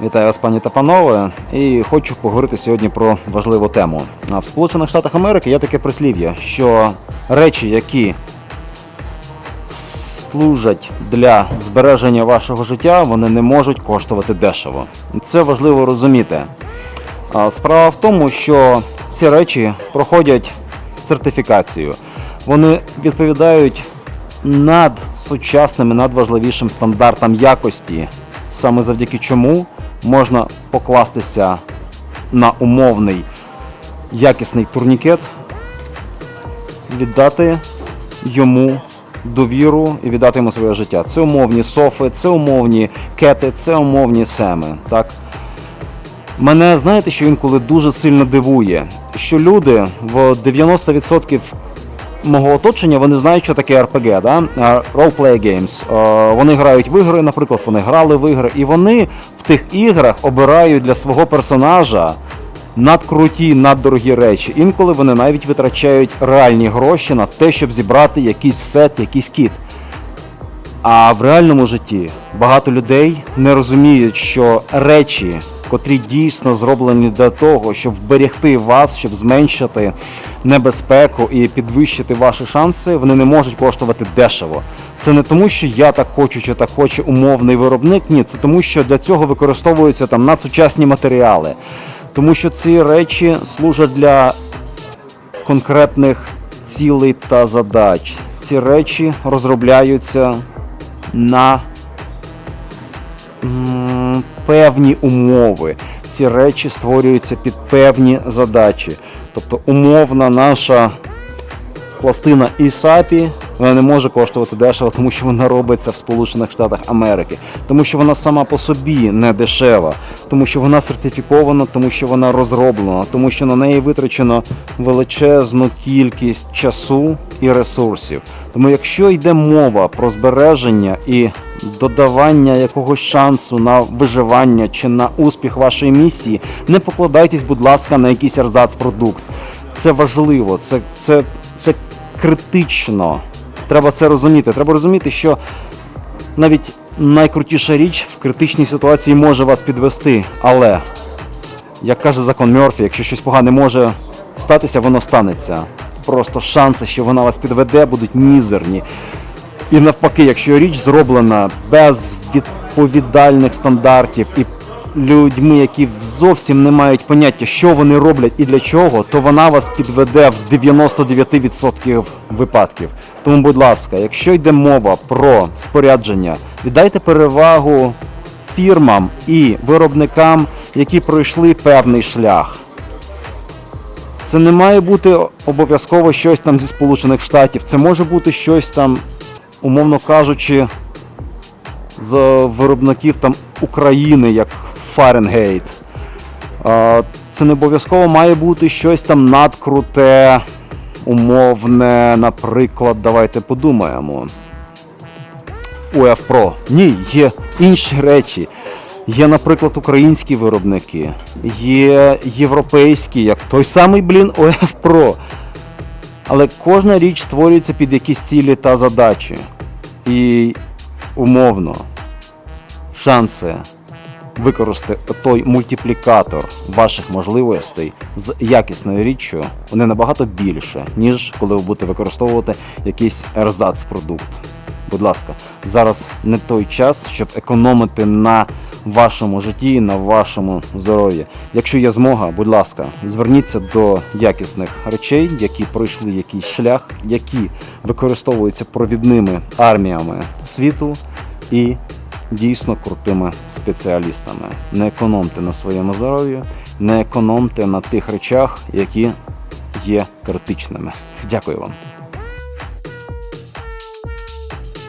Вітаю вас, пані та панове, і хочу поговорити сьогодні про важливу тему. В Сполучених Штатах Америки є таке прислів'я, що речі, які служать для збереження вашого життя, вони не можуть коштувати дешево. Це важливо розуміти. Справа в тому, що ці речі проходять сертифікацію. Вони відповідають над сучасним і надважливішим стандартам якості, саме завдяки чому можна покластися на умовний якісний турнікет, віддати йому довіру і віддати йому своє життя. Це умовні софи, це умовні кети, це умовні семи. Так? Мене знаєте, що інколи дуже сильно дивує, що люди в 90% мого оточення вони знають, що таке RPG, да? Role-play games. Вони грають в ігри, наприклад, вони грали в ігри, і вони в тих іграх обирають для свого персонажа надкруті, наддорогі речі. Інколи вони навіть витрачають реальні гроші на те, щоб зібрати якийсь сет, якийсь кіт. А в реальному житті багато людей не розуміють, що речі, котрі дійсно зроблені для того, щоб вберегти вас, щоб зменшити небезпеку і підвищити ваші шанси, вони не можуть коштувати дешево. Це не тому, що я так хочу, чи так хоче умовний виробник. Ні, це тому, що для цього використовуються там надсучасні матеріали. Тому що ці речі служать для конкретних цілей та задач. Ці речі розробляються на певні умови. Ці речі створюються під певні задачі. Тобто умовна наша пластина ІСАПі вона не може коштувати дешево, тому що вона робиться в Сполучених Штатах Америки, тому що вона сама по собі не дешева, тому що вона сертифікована, тому що вона розроблена, тому що на неї витрачено величезну кількість часу і ресурсів. Тому, якщо йде мова про збереження і додавання якогось шансу на виживання чи на успіх вашої місії, не покладайтесь, будь ласка, на якийсь арзац-продукт. Це важливо, це, це, це критично. Треба це розуміти. Треба розуміти, що навіть найкрутіша річ в критичній ситуації може вас підвести. Але, як каже закон Мерфі, якщо щось погане може статися, воно станеться. Просто шанси, що вона вас підведе, будуть мізерні. І навпаки, якщо річ зроблена без відповідальних стандартів і людьми, які зовсім не мають поняття, що вони роблять і для чого, то вона вас підведе в 99% випадків. Тому, будь ласка, якщо йде мова про спорядження, віддайте перевагу фірмам і виробникам, які пройшли певний шлях. Це не має бути обов'язково щось там зі Сполучених Штатів. Це може бути щось там, умовно кажучи, з виробників там України, як Фаренгейт. Це не обов'язково має бути щось там надкруте, умовне, наприклад, давайте подумаємо. УФ. Ні, є інші речі. Є, наприклад, українські виробники, є європейські, як той самий, блін, ОФ. Але кожна річ створюється під якісь цілі та задачі. І умовно шанси використати той мультиплікатор ваших можливостей з якісною річчю, вони набагато більше, ніж коли ви будете використовувати якийсь ерзац-продукт. Будь ласка, зараз не той час, щоб економити на вашому житті, на вашому здоров'ї. Якщо є змога, будь ласка, зверніться до якісних речей, які пройшли якийсь шлях, які використовуються провідними арміями світу і дійсно крутими спеціалістами. Не економте на своєму здоров'ї, не економте на тих речах, які є критичними. Дякую вам.